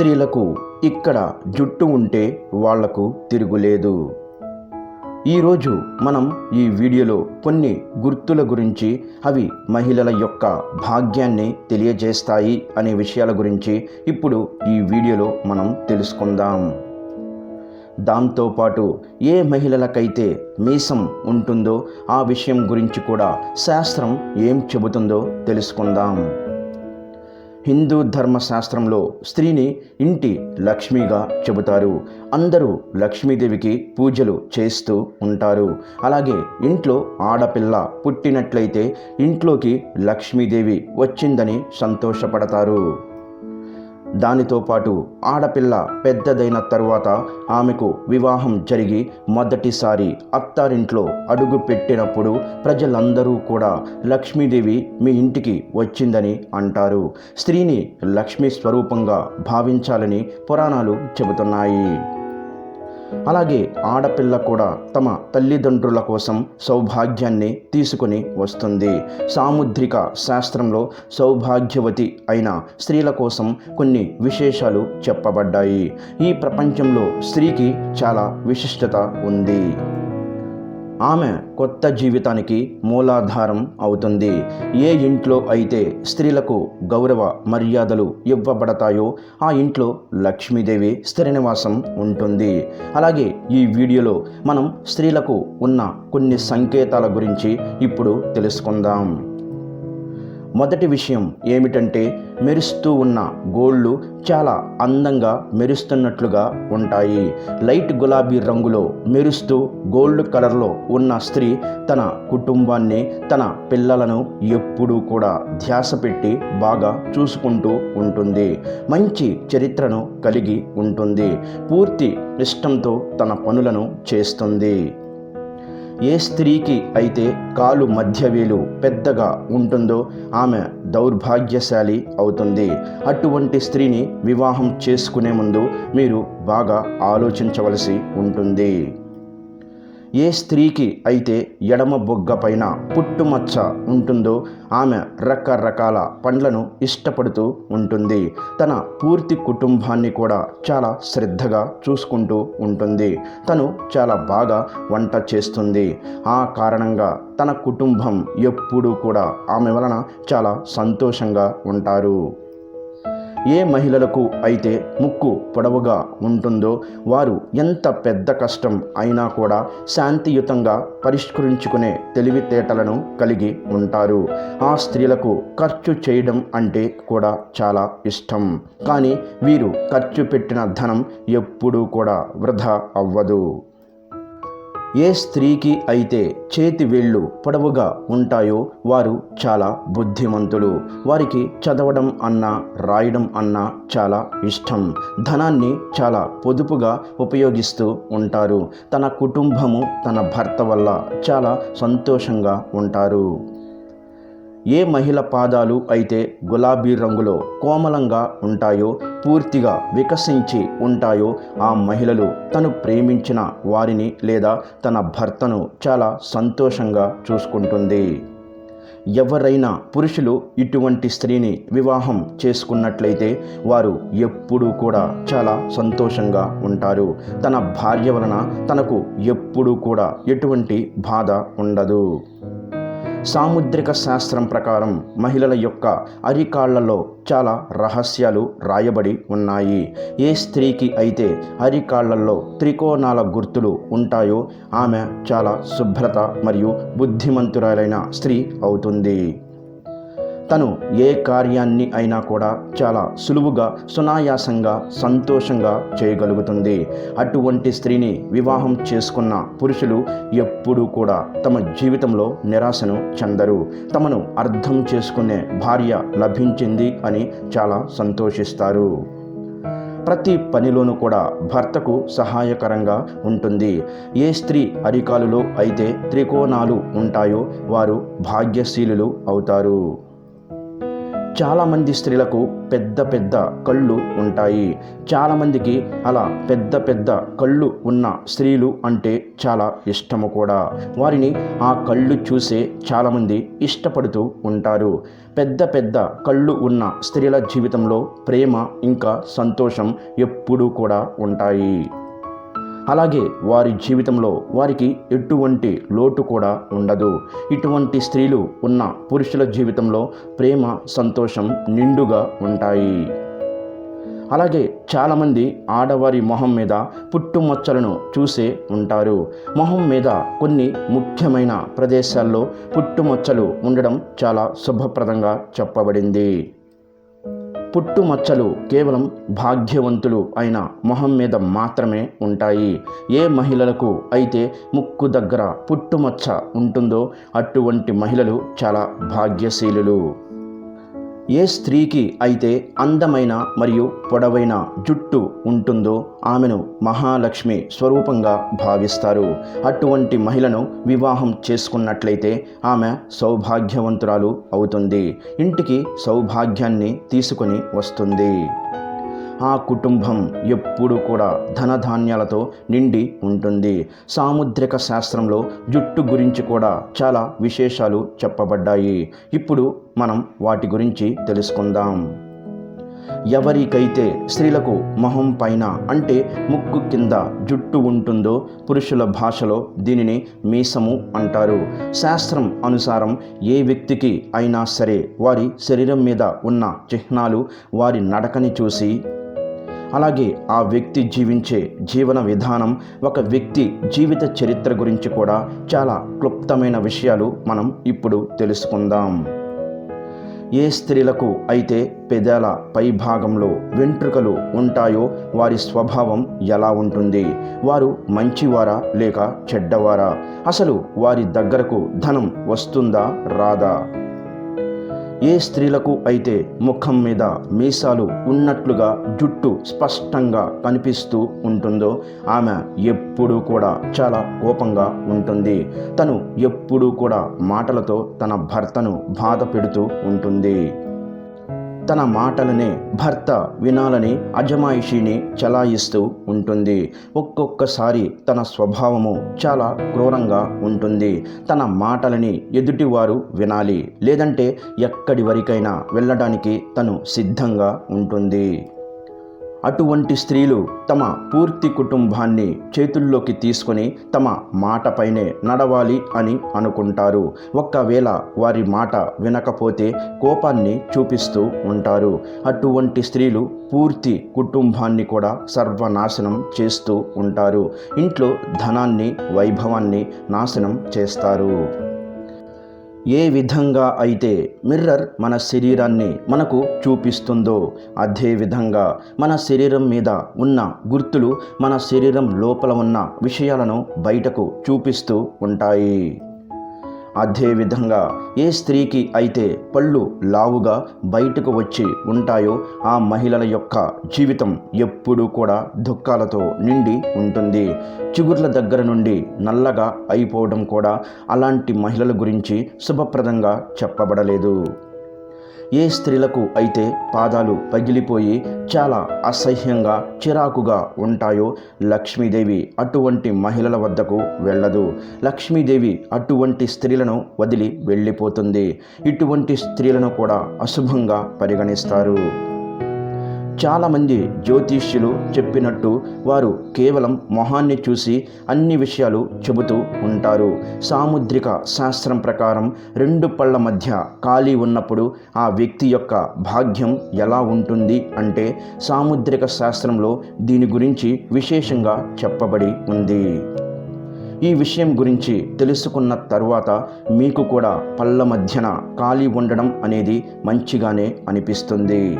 స్త్రీలకు ఇక్కడ జుట్టు ఉంటే వాళ్ళకు తిరుగులేదు. ఈరోజు మనం ఈ వీడియోలో కొన్ని గుర్తుల గురించి అవి మహిళల యొక్క భాగ్యాన్ని తెలియజేస్తాయి అనే విషయాల గురించి ఇప్పుడు ఈ వీడియోలో మనం తెలుసుకుందాం. దాంతోపాటు ఏ మహిళలకైతే మీసం ఉంటుందో ఆ విషయం గురించి కూడా శాస్త్రం ఏం చెబుతుందో తెలుసుకుందాం. హిందూ ధర్మశాస్త్రంలో స్త్రీని ఇంటి లక్ష్మిగా చెబుతారు. అందరూ లక్ష్మీదేవికి పూజలు చేస్తూ ఉంటారు. అలాగే ఇంట్లో ఆడపిల్ల పుట్టినట్లయితే ఇంట్లోకి లక్ష్మీదేవి వచ్చిందని సంతోషపడతారు. దానితో పాటు ఆడపిల్ల పెద్దదైన తరువాత ఆమెకు వివాహం జరిగి మొదటిసారి అత్తారింట్లో అడుగు పెట్టినప్పుడు ప్రజలందరూ కూడా లక్ష్మీదేవి మీ ఇంటికి వచ్చిందని అంటారు. స్త్రీని లక్ష్మీ స్వరూపంగా భావించాలని పురాణాలు చెబుతున్నాయి. అలాగే ఆడపిల్ల కూడా తమ తల్లిదండ్రుల కోసం సౌభాగ్యాన్ని తీసుకుని వస్తుంది. సాముద్రిక శాస్త్రంలో సౌభాగ్యవతి అయిన స్త్రీల కోసం కొన్ని విశేషాలు చెప్పబడ్డాయి. ఈ ప్రపంచంలో స్త్రీకి చాలా విశిష్టత ఉంది. ఆమె కొత్త జీవితానికి మూలాధారం అవుతుంది. ఏ ఇంట్లో అయితే స్త్రీలకు గౌరవ మర్యాదలు ఇవ్వబడతాయో ఆ ఇంట్లో లక్ష్మీదేవి స్థిర నివాసం ఉంటుంది. అలాగే ఈ వీడియోలో మనం స్త్రీలకు ఉన్న కొన్ని సంకేతాల గురించి ఇప్పుడు తెలుసుకుందాం. మొదటి విషయం ఏమిటంటే మెరుస్తూ ఉన్న గోళ్ళు చాలా అందంగా మెరుస్తున్నట్లుగా ఉంటాయి. లైట్ గులాబీ రంగులో మెరుస్తూ గోల్డ్ కలర్లో ఉన్న స్త్రీ తన కుటుంబాన్ని తన పిల్లలను ఎప్పుడూ కూడా ధ్యాస పెట్టి బాగా చూసుకుంటూ ఉంటుంది. మంచి చరిత్రను కలిగి ఉంటుంది. పూర్తి ఇష్టంతో తన పనులను చేస్తుంది. ఏ స్త్రీకి అయితే కాలు మధ్యవేలు పెద్దగా ఉంటుందో ఆమె దౌర్భాగ్యశాలి అవుతుంది. అటువంటి స్త్రీని వివాహం చేసుకునే ముందు మీరు బాగా ఆలోచించవలసి ఉంటుంది. ఏ స్త్రీకి అయితే ఎడమ బొగ్గ పైన పుట్టుమచ్చ ఉంటుందో ఆమె రకరకాల పండ్లను ఇష్టపడుతూ ఉంటుంది. తన పూర్తి కుటుంబాన్ని కూడా చాలా శ్రద్ధగా చూసుకుంటూ ఉంటుంది. తను చాలా బాగా వంట చేస్తుంది. ఆ కారణంగా తన కుటుంబం ఎప్పుడూ కూడా ఆమె వలన చాలా సంతోషంగా ఉంటారు. ఏ మహిళలకు అయితే ముక్కు పొడవుగా ఉంటుందో వారు ఎంత పెద్ద కష్టం అయినా కూడా శాంతియుతంగా పరిష్కరించుకునే తెలివితేటలను కలిగి ఉంటారు. ఆ స్త్రీలకు ఖర్చు చేయడం అంటే కూడా చాలా ఇష్టం. కానీ వీరు ఖర్చు పెట్టిన ధనం ఎప్పుడూ కూడా వృధా అవ్వదు. ఏ స్త్రీకి అయితే చేతి వేళ్ళు పొడవుగా ఉంటాయో వారు చాలా బుద్ధిమంతులు. వారికి చదవడం అన్నా రాయడం అన్నా చాలా ఇష్టం. ధనాన్ని చాలా పొదుపుగా ఉపయోగిస్తూ ఉంటారు. తన కుటుంబము తన భర్త వల్ల చాలా సంతోషంగా ఉంటారు. ఏ మహిళ పాదాలు అయితే గులాబీ రంగులో కోమలంగా ఉంటాయో పూర్తిగా వికసించి ఉంటాయో ఆ మహిళలు తను ప్రేమించిన వారిని లేదా తన భర్తను చాలా సంతోషంగా చూసుకుంటుంది. ఎవరైనా పురుషులు ఇటువంటి స్త్రీని వివాహం చేసుకున్నట్లయితే వారు ఎప్పుడూ కూడా చాలా సంతోషంగా ఉంటారు. తన భార్య వలన తనకు ఎప్పుడూ కూడా ఎటువంటి బాధ ఉండదు. సాముద్రిక శాస్త్రం ప్రకారం మహిళల యొక్క అరికాళ్ళలో చాలా రహస్యాలు రాయబడి ఉన్నాయి. ఏ స్త్రీకి అయితే అరికాళ్ళలో త్రికోణాల గుర్తులు ఉంటాయో ఆమె చాలా శుభ్రత మరియు బుద్ధిమంతురాలైన స్త్రీ అవుతుంది. తను ఏ కార్యాన్ని అయినా కూడా చాలా సులువుగా సునాయాసంగా సంతోషంగా చేయగలుగుతుంది. అటువంటి స్త్రీని వివాహం చేసుకున్న పురుషులు ఎప్పుడూ కూడా తమ జీవితంలో నిరాశను చెందరు. తమను అర్థం చేసుకునే భార్య లభించింది అని చాలా సంతోషిస్తారు. ప్రతి పనిలోనూ కూడా భర్తకు సహాయకరంగా ఉంటుంది. ఏ స్త్రీ అరికాలులో అయితే త్రికోణాలు ఉంటాయో వారు భాగ్యశీలులు అవుతారు. చాలామంది స్త్రీలకు పెద్ద పెద్ద కళ్ళు ఉంటాయి. చాలామందికి అలా పెద్ద పెద్ద కళ్ళు ఉన్న స్త్రీలు అంటే చాలా ఇష్టము కూడా. వారిని ఆ కళ్ళు చూసే చాలామంది ఇష్టపడుతూ ఉంటారు. పెద్ద పెద్ద కళ్ళు ఉన్న స్త్రీల జీవితంలో ప్రేమ ఇంకా సంతోషం ఎప్పుడూ కూడా ఉంటాయి. అలాగే వారి జీవితంలో వారికి ఎటువంటి లోటు కూడా ఉండదు. ఇటువంటి స్త్రీలు ఉన్న పురుషుల జీవితంలో ప్రేమ సంతోషం నిండుగా ఉంటాయి. అలాగే చాలామంది ఆడవారి మొహం మీద పుట్టుమచ్చలను చూసే ఉంటారు. మొహం మీద కొన్ని ముఖ్యమైన ప్రదేశాల్లో పుట్టుమచ్చలు ఉండడం చాలా శుభప్రదంగా చెప్పబడింది. పుట్టుమచ్చలు కేవలం భాగ్యవంతులు అయిన మొహం మీద మాత్రమే ఉంటాయి. ఏ మహిళలకు అయితే ముక్కు దగ్గర పుట్టుమచ్చ ఉంటుందో అటువంటి మహిళలు చాలా భాగ్యశీలులు. ఏ స్త్రీకి అయితే అందమైన మరియు పొడవైన జుట్టు ఉంటుందో ఆమెను మహాలక్ష్మి స్వరూపంగా భావిస్తారు. అటువంటి మహిళను వివాహం చేసుకున్నట్లయితే ఆమె సౌభాగ్యవంతురాలు అవుతుంది. ఇంటికి సౌభాగ్యాన్ని తీసుకొని వస్తుంది. ఆ కుటుంబం ఎప్పుడు కూడా ధనధాన్యాలతో నిండి ఉంటుంది. సాముద్రిక శాస్త్రంలో జుట్టు గురించి కూడా చాలా విశేషాలు చెప్పబడ్డాయి. ఇప్పుడు మనం వాటి గురించి తెలుసుకుందాం. ఎవరికైతే స్త్రీలకు మొహం పైన అంటే ముక్కు కింద జుట్టు ఉంటుందో పురుషుల భాషలో దీనిని మీసము అంటారు. శాస్త్రం అనుసారం ఏ వ్యక్తికి అయినా సరే వారి శరీరం మీద ఉన్న చిహ్నాలు వారి నడకని చూసి అలాగే ఆ వ్యక్తి జీవించే జీవన విధానం ఒక వ్యక్తి జీవిత చరిత్ర గురించి కూడా చాలా క్లుప్తమైన విషయాలు మనం ఇప్పుడు తెలుసుకుందాం. ఏ స్త్రీలకు అయితే పెదాల పై భాగంలో వెంట్రుకలు ఉంటాయో వారి స్వభావం ఎలా ఉంటుంది? వారు మంచివారా లేక చెడ్డవారా? అసలు వారి దగ్గరకు ధనం వస్తుందా రాదా? ఏ స్త్రీలకు అయితే ముఖం మీద మీసాలు ఉన్నట్లుగా జుట్టు స్పష్టంగా కనిపిస్తూ ఉంటుందో ఆమె ఎప్పుడూ కూడా చాలా కోపంగా ఉంటుంది. తను ఎప్పుడూ కూడా మాటలతో తన భర్తను బాధ పెడుతూ ఉంటుంది. తన మాటలనే భర్త వినాలని అజమాయిషిని చలాయిస్తూ ఉంటుంది. ఒక్కొక్కసారి తన స్వభావము చాలా క్రూరంగా ఉంటుంది. తన మాటలని ఎదుటివారు వినాలి. లేదంటే ఎక్కడి వరకైనా వెళ్ళడానికి తను సిద్ధంగా ఉంటుంది. అటువంటి స్త్రీలు తమ పూర్తి కుటుంబాన్ని చేతుల్లోకి తీసుకొని తమ మాటపైనే నడవాలి అని అనుకుంటారు. ఒక్కవేళ వారి మాట వినకపోతే కోపాన్ని చూపిస్తూ ఉంటారు. అటువంటి స్త్రీలు పూర్తి కుటుంబాన్ని కూడా సర్వనాశనం చేస్తూ ఉంటారు. ఇంట్లో ధనాన్ని వైభవాన్ని నాశనం చేస్తారు. ఏ విధంగా అయితే మిర్రర్ మన శరీరాన్ని మనకు చూపిస్తుందో అదే విధంగా మన శరీరం మీద ఉన్న గుర్తులు మన శరీరం లోపల ఉన్న విషయాలను బయటకు చూపిస్తూ ఉంటాయి. అదేవిధంగా ఏ స్త్రీకి అయితే పళ్ళు లావుగా బయటకు వచ్చి ఉంటాయో ఆ మహిళల యొక్క జీవితం ఎప్పుడూ కూడా దుఃఖాలతో నిండి ఉంటుంది. చిగుర్ల దగ్గర నుండి నల్లగా అయిపోవడం కూడా అలాంటి మహిళల గురించి శుభప్రదంగా చెప్పబడలేదు. ఏ స్త్రీలకు అయితే పాదాలు పగిలిపోయి చాలా అసహ్యంగా చిరాకుగా ఉంటాయో లక్ష్మీదేవి అటువంటి మహిళల వద్దకు వెళ్ళదు. లక్ష్మీదేవి అటువంటి స్త్రీలను వదిలి వెళ్ళిపోతుంది. ఇటువంటి స్త్రీలను కూడా అశుభంగా పరిగణిస్తారు. చాలామంది జ్యోతిష్యులు చెప్పినట్టు వారు కేవలం మొహాన్ని చూసి అన్ని విషయాలు చెబుతూ ఉంటారు. సాముద్రిక శాస్త్రం ప్రకారం రెండు పళ్ళ మధ్య ఖాళీ ఉన్నప్పుడు ఆ వ్యక్తి యొక్క భాగ్యం ఎలా ఉంటుంది అంటే సాముద్రిక శాస్త్రంలో దీని గురించి విశేషంగా చెప్పబడి ఉంది. ఈ విషయం గురించి తెలుసుకున్న తర్వాత మీకు కూడా పళ్ళ మధ్యన ఖాళీ ఉండడం అనేది మంచిగానే అనిపిస్తుంది.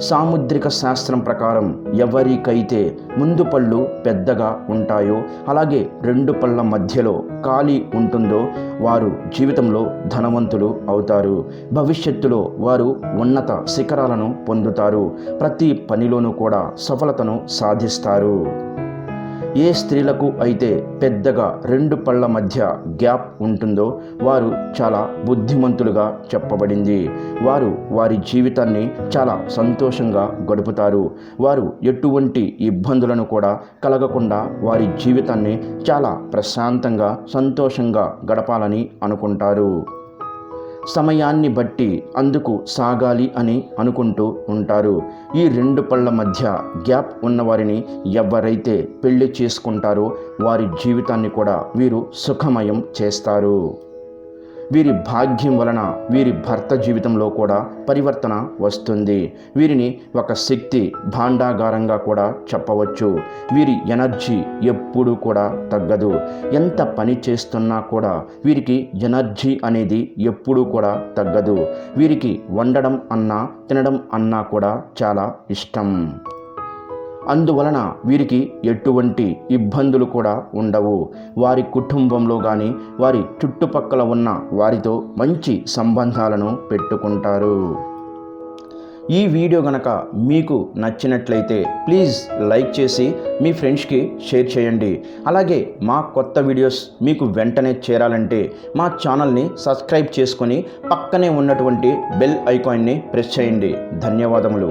సాముద్రిక శాస్త్రం ప్రకారం ఎవరికైతే ముందు పళ్ళు పెద్దగా ఉంటాయో అలాగే రెండు పళ్ళ మధ్యలో ఖాళీ ఉంటుందో వారు జీవితంలో ధనవంతులు అవుతారు. భవిష్యత్తులో వారు ఉన్నత శిఖరాలను పొందుతారు. ప్రతి పనిలోనూ కూడా సఫలతను సాధిస్తారు. ఏ స్త్రీలకు అయితే పెద్దగా రెండు పళ్ళ మధ్య గ్యాప్ ఉంటుందో వారు చాలా బుద్ధిమంతులుగా చెప్పబడింది. వారు వారి జీవితాన్ని చాలా సంతోషంగా గడుపుతారు. వారు ఎటువంటి ఇబ్బందులను కూడా కలగకుండా వారి జీవితాన్ని చాలా ప్రశాంతంగా సంతోషంగా గడపాలని అనుకుంటారు. సమయాన్ని బట్టి అందుకు సాగాలి అని అనుకుంటూ ఉంటారు. ఈ రెండు పళ్ళ మధ్య గ్యాప్ ఉన్నవారిని ఎవరైతే పెళ్ళి చేసుకుంటారో వారి జీవితాన్ని కూడా వీరు సుఖమయం చేస్తారు. వీరి భాగ్యం వలన వీరి భర్త జీవితంలో కూడా పరివర్తన వస్తుంది. వీరిని ఒక శక్తి భాండాగారంగా కూడా చెప్పవచ్చు. వీరి ఎనర్జీ ఎప్పుడూ కూడా తగ్గదు. ఎంత పని చేస్తున్నా కూడా వీరికి ఎనర్జీ అనేది ఎప్పుడూ కూడా తగ్గదు. వీరికి వండడం అన్నా తినడం అన్నా కూడా చాలా ఇష్టం. అందువలన వీరికి ఎటువంటి ఇబ్బందులు కూడా ఉండవు. వారి కుటుంబంలో కానీ వారి చుట్టుపక్కల ఉన్న వారితో మంచి సంబంధాలను పెట్టుకుంటారు. ఈ వీడియో గనక మీకు నచ్చినట్లయితే ప్లీజ్ లైక్ చేసి మీ ఫ్రెండ్స్కి షేర్ చేయండి. అలాగే మా కొత్త వీడియోస్ మీకు వెంటనే చేరాలంటే మా ఛానల్ని సబ్స్క్రైబ్ చేసుకొని పక్కనే ఉన్నటువంటి బెల్ ఐకాన్ని ప్రెస్ చేయండి. ధన్యవాదములు.